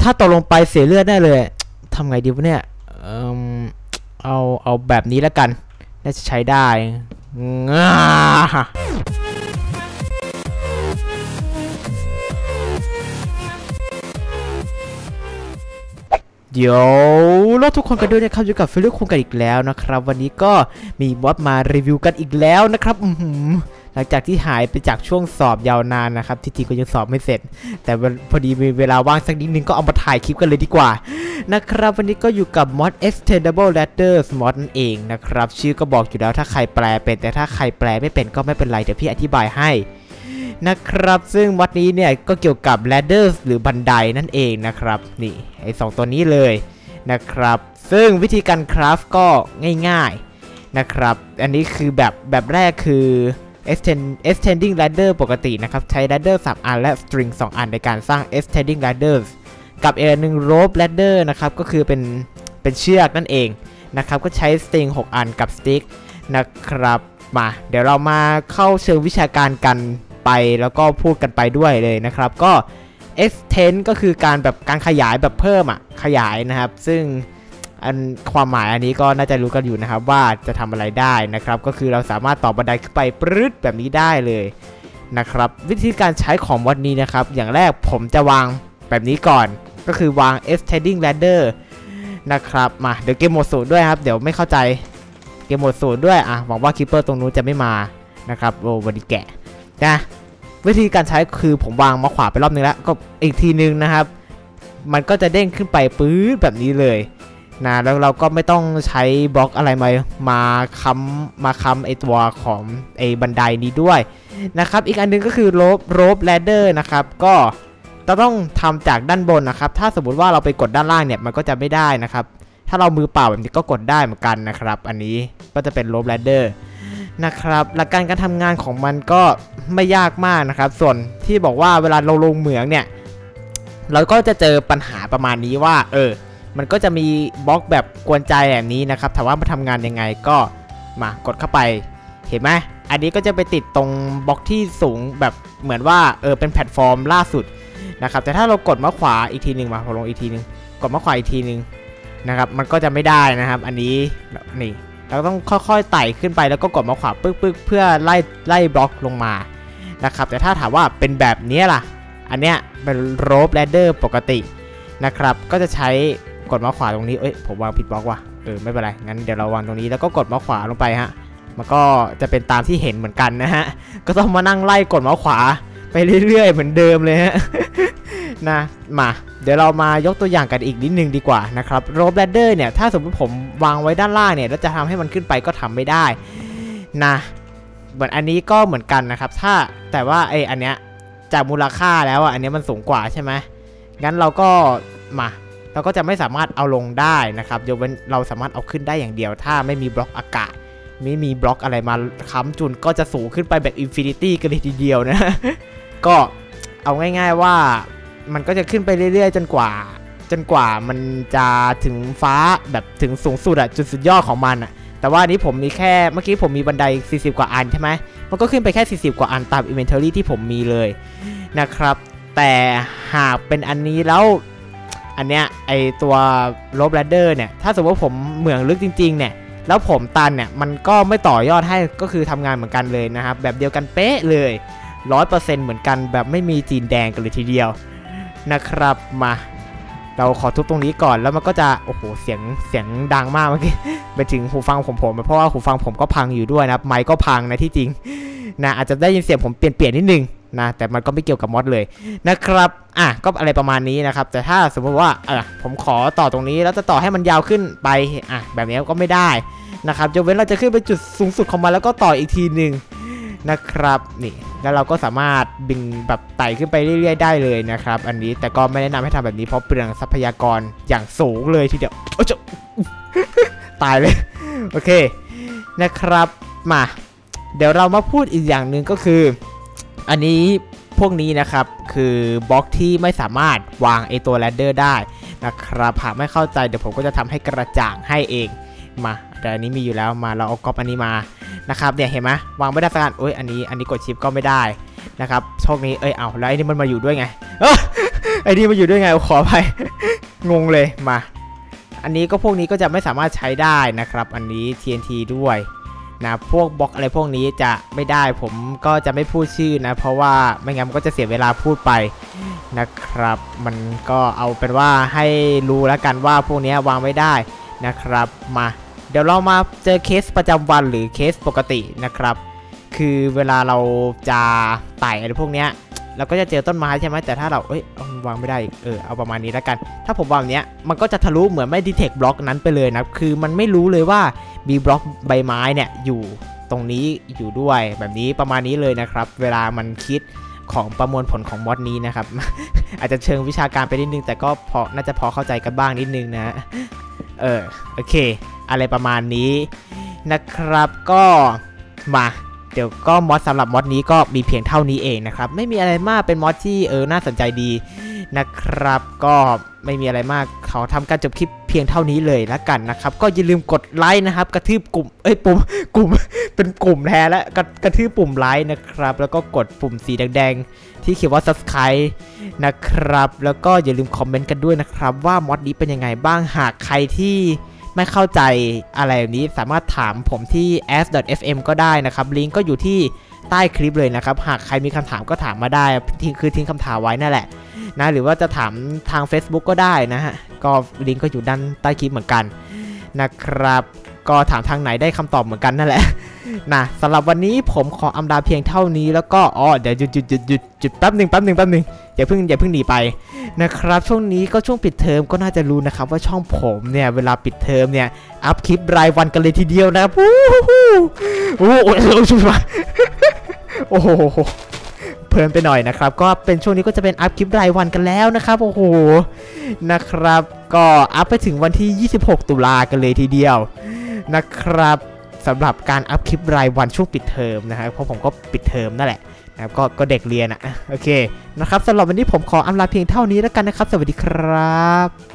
ถ้าตกลงไปเสียเลือดแน่เลยทำไงดีวะเนี่ยเอมเอาเอาแบบนี้แล้วกันน่าจะใช้ได้ง่าเดี๋ยวราทุกคนกันด้วยนะครับอยู่กับฟิลิปคุงกันอีกแล้วนะครับ วันนี้ก็มีบอสมารีวิวกันอีกแล้วนะครับ อื หลังจากที่หายไปจากช่วงสอบยาวนานนะครับที่จริงก็ยังสอบไม่เสร็จ แต่พอดีมีเวลาว่างสักนิดนึงก็เอามาถ่ายคลิปกันเลยดีกว่านะครับวันนี้ก็อยู่กับ mod extendable ladders mod นั่นเองนะครับชื่อก็บอกอยู่แล้วถ้าใครแปลเป็น แต่ถ้าใครแปลไม่เป็นก็ไม่เป็นไรเดี๋ยวพี่อธิบายให้นะครับซึ่งมอดนี้เนี่ยก็เกี่ยวกับ ladders หรือบันไดนั่นเองนะครับนี่ไอ้สองตัวนี้เลยนะครับซึ่งวิธีการคราฟก็ง่ายๆนะครับอันนี้คือแบบแบบแรกคือ extend extending ladder ปกตินะครับ ใช้ ladder 3 อันและ string 2 อันในการสร้าง extending ladders กับอีกอันหนึ่ง rope ladder นะครับ ก็คือเป็นเป็นเชือกนั่นเองนะครับ ก็ใช้ string 6 อันกับ stick นะครับมา เดี๋ยวเรามาเข้าเชิงวิชาการกันไปแล้วก็พูดกันไปด้วยเลยนะครับ ก็ extend ก็คือการแบบการขยายแบบเพิ่มอะขยายนะครับ ซึ่ง อันความหมายอันนี้ก็น่าจะรู้กันอยู่นะครับว่าจะทำอะไรได้นะครับ ก็คือเราสามารถต่อบันไดขึ้นไปปรึ๊ดแบบนี้ได้เลยนะครับ วิธีการใช้ของวันนี้นะครับ อย่างแรกผมจะวางแบบนี้ก่อน ก็คือวาง extending ladder นะครับมาเดี๋ยวเกมหมดศูนย์ด้วยครับ เดี๋ยวไม่เข้าใจเกมหมดศูนย์ด้วยอะหวังว่าคิปเปอร์ตรงนู้นจะไม่มานะครับโอ้วันดีแกะนะวิธีการใช้คือผมวางมาขวาไปรอบนึงแล้ว ก็อีกทีนึงนะครับ มันก็จะเด้งขึ้นไปปื๊ดแบบนี้เลย นะแล้วเราก็ไม่ต้องใช้บล็อกอะไรมามาค้ำมาค้ำไอตัวของไอบันไดนี้ด้วยนะครับอีกอันนึงก็คือโรบโรบแลดเดอร์นะครับก็เราต้องทำจากด้านบนนะครับ ถ้าสมมติว่าเราไปกดด้านล่างเนี่ยมันก็จะไม่ได้นะครับ ถ้าเรามือเปล่าแบบนี้ก็กดได้เหมือนกันนะครับ อันนี้ก็จะเป็นโรบแลดเดอร์นะครับหลักการการทำงานของมันก็ไม่ยากมากนะครับ ส่วนที่บอกว่าเวลาเราลงเหมืองเนี่ยเราก็จะเจอปัญหาประมาณนี้ว่า เออ มันก็จะมีบล็อกแบบกวนใจแบบนี้นะครับถามว่ามาทำงานยังไงก็มากดเข้าไปเห็นไหมอันนี้ก็จะไปติดตรงบล็อกที่สูงแบบเหมือนว่าเออเป็นแพลตฟอร์มล่าสุดนะครับแต่ถ้าเรากดมาขวาอีกทีหนึ่งมาพอลงอีกทีหนึ่งกดมาขวาอีกทีหนึ่งนะครับมันก็จะไม่ได้นะครับ อันนี้นี่เราต้องค่อยๆไต่ขึ้นไปแล้วก็กดมาขวาปึ๊กปึ๊กเพื่อไล่ไล่บล็อกลงมานะครับแต่ถ้าถามว่าเป็นแบบนี้ล่ะ อันเนี้ยเป็นโรบแลดเดอร์ปกตินะครับก็จะใช้ กดมาขวาตรงนี้เอ้ยผมวางผิดบล็อกว่ะเออไม่เป็นไรงั้นเดี๋ยวเราวางตรงนี้แล้วก็กดมาขวาลงไปฮะมันก็จะเป็นตามที่เห็นเหมือนกันนะฮะก็ต้องมานั่งไล่กดมาขวาไปเรื่อยๆ เหมือนเดิมเลยฮะนะมาเดี๋ยวเรามายกตัวอย่างกันอีกนิดนึงดีกว่านะครับโรบแลดเดอร์เนี่ยถ้าสมมติผมวางไว้ด้านล่างเนี่ยแล้วจะทำให้มันขึ้นไปก็ทำไม่ได้นะเหมือนอันนี้ก็เหมือนกันนะครับ ถ้าแต่ว่าไออันเนี้ยจากมูลค่าแล้วอะอันนี้มันสูงกว่าใช่ไหมงั้นเราก็มา เราก็จะไม่สามารถเอาลงได้นะครับยกเว้นเราสามารถเอาขึ้นได้อย่างเดียว ถ้าไม่มีบล็อกอากาศ ไม่มีบล็อกอะไรมาค้ำจุนก็จะสูงขึ้นไปแบบอินฟินิตี้กันเลยทีเดียวนะ ก็เอาง่ายๆว่ามันก็จะขึ้นไปเรื่อยๆ จนกว่า จนกว่ามันจะถึงฟ้าแบบถึงสูงสุดอะจุดสุดยอดของมันอะแต่ว่านี้ผมมีแค่เมื่อกี้ผมมีบันได 40 กว่าอันใช่ไหมมันก็ขึ้นไปแค่ 40 กว่าอันตาม inventory ที่ผมมีเลยนะครับ แต่หากเป็นอันนี้แล้ว อันเนี้ยไอตัวลบแรดเดอร์เนี่ยถ้าสมมติผมเหมืองลึกจริงๆเนี่ยแล้วผมตันเนี่ยมันก็ไม่ต่อยอดให้ก็คือทำงานเหมือนกันเลยนะครับแบบเดียวกันเป๊ะเลยร้อยเปอร์เซ็นต์เหมือนกันแบบไม่มีจีนแดงกันเลยทีเดียวนะครับมาเราขอทุบตรงนี้ก่อนแล้วมันก็จะโอ้โหเสียงเสียงดังมากเมื่อกี้ไปถึงหูฟังผมผมเพราะว่าหูฟังผมก็พังอยู่ด้วยนะไมค์ก็พังนะที่จริงนะอาจจะได้ยินเสียงผมเปลี่ยนเปลี่ยนนิดนึง นะแต่มันก็ไม่เกี่ยวกับมอดเลยนะครับอะก็อะไรประมาณนี้นะครับ แต่ถ้าสมมติว่าอะผมขอต่อตรงนี้แล้วจะต่อให้มันยาวขึ้นไปอะแบบนี้ก็ไม่ได้นะครับยกเว้นเราจะขึ้นไปจุดสูงสุดของมันแล้วก็ต่ออีกทีหนึ่งนะครับนี่แล้วเราก็สามารถบินแบบไต่ขึ้นไปเรื่อยๆได้เลยนะครับ อันนี้แต่ก็ไม่แนะนำให้ทำแบบนี้เพราะเปลืองทรัพยากรอย่างสูงเลยทีเดียวโอ้จตายเลยโอเคนะครับมา เดี๋ยวเรามาพูดอีกอย่างหนึ่งก็คือ อันนี้พวกนี้นะครับคือบล็อกที่ไม่สามารถวางไอตัวแรดเดอร์ได้นะครับหากไม่เข้าใจเดี๋ยวผมก็จะทำให้กระจ่างให้เองมาแต่อันนี้มีอยู่แล้วมาเราเอาก๊อปอันนี้มานะครับเนี่ยเห็นไหมวางไม่ได้สักอันโอ้ยอันนี้อันนี้กดชิปก็ไม่ได้นะครับโชคนี้เอ้ยเอาแล้วไอ้นี่มันมาอยู่ด้วยไงไอ้นี่มาอยู่ด้วยไงขอไปงงเลยมา อันนี้ก็พวกนี้ก็จะไม่สามารถใช้ได้นะครับ อันนี้ TNT ด้วย นะพวกบล็อกอะไรพวกนี้จะไม่ได้ผมก็จะไม่พูดชื่อนะ เพราะว่าไม่งั้นก็จะเสียเวลาพูดไปนะครับ มันก็เอาเป็นว่าให้รู้แล้วกันว่าพวกนี้วางไม่ได้นะครับมาเดี๋ยวเรามาเจอเคสประจำวันหรือเคสปกตินะครับ คือเวลาเราจะไต่อะไรพวกเนี้ยเราก็จะเจอต้นไม้ใช่ไหมแต่ถ้าเราเอ้ยเอวางไม่ได้เออเอาประมาณนี้แล้วกัน ถ้าผมวางเนี้ยมันก็จะทะลุเหมือนไม่ดีเทคบล็อกนั้นไปเลยนะคือมันไม่รู้เลยว่า มีบล็อกใบไม้เนี่ยอยู่ตรงนี้อยู่ด้วยแบบนี้ประมาณนี้เลยนะครับ เวลามันคิดของประมวลผลของมอดนี้นะครับ อาจจะเชิงวิชาการไปนิดนึง แต่ก็พอน่าจะพอเข้าใจกันบ้างนิดนึงนะเออโอเค อะไรประมาณนี้นะครับก็มาเดี๋ยวก็มอดสำหรับมอดนี้ก็มีเพียงเท่านี้เองนะครับ ไม่มีอะไรมากเป็นมอดที่เออน่าสนใจดีนะครับ ก็ไม่มีอะไรมากขาทำการจบคลิป เพียงเท่านี้เลยแล้วกันนะครับ ก็อย่าลืมกดไลค์นะครับ กระทืบกลุ่มเอ้ยปุ่มกลุ่มเป็นกลุ่มแทนแล้วกระกระทืบปุ่มไลค์นะครับ แล้วก็กดปุ่มสีแดงๆ ที่เขียนว่า subscribe นะครับ แล้วก็อย่าลืมคอมเมนต์กันด้วยนะครับ ว่ามอดนี้เป็นยังไงบ้างหากใครที่ไม่เข้าใจอะไรแบบนี้สามารถถามผมที่ s.fm ก็ได้นะครับ ลิงก์ก็อยู่ที่ใต้คลิปเลยนะครับ หากใครมีคำถามก็ถามมาได้ทิ้งคือทิ้งคำถามไว้นั่นแหละ นะหรือว่าจะถามทาง Facebook ก็ได้นะฮะก็ลิงก์ก็อยู่ด้านใต้คลิปเหมือนกันนะครับก็ถามทางไหนได้คำตอบเหมือนกันนั่นแหละนะสำหรับวันนี้ผมขออำลาเพียงเท่านี้แล้วก็อ๋อเดี๋ยวหยุดหยุดหยุดหยุดหยุดแป๊บหนึ่งแป๊บหนึ่งแป๊บหนึ่งอย่าเพิ่งอย่าเพิ่งหนีไปนะครับช่วงนี้ก็ช่วงปิดเทอมก็น่าจะรู้นะครับว่าช่องผมเนี่ยเวลาปิดเทอมเนี่ยอัพคลิปรายวันกันเลยทีเดียวนะครับโอ้โหโอ้โหโอ้โหโอ้โห เพลินไปหน่อยนะครับ ก็เป็นช่วงนี้ก็จะเป็นอัพคลิปรายวันกันแล้วนะครับ โอ้โห นะครับ ก็อัพไปถึงวันที่ 26 ตุลากันเลยทีเดียวนะครับสำหรับการอัพคลิปรายวันช่วงปิดเทอมนะครับเพราะผมก็ปิดเทอมนั่นแหละนะครับก็ก็เด็กเรียนอะโอเคนะครับสำหรับวันนี้ผมขออำลาเพียงเท่านี้แล้วกันนะครับ สวัสดีครับ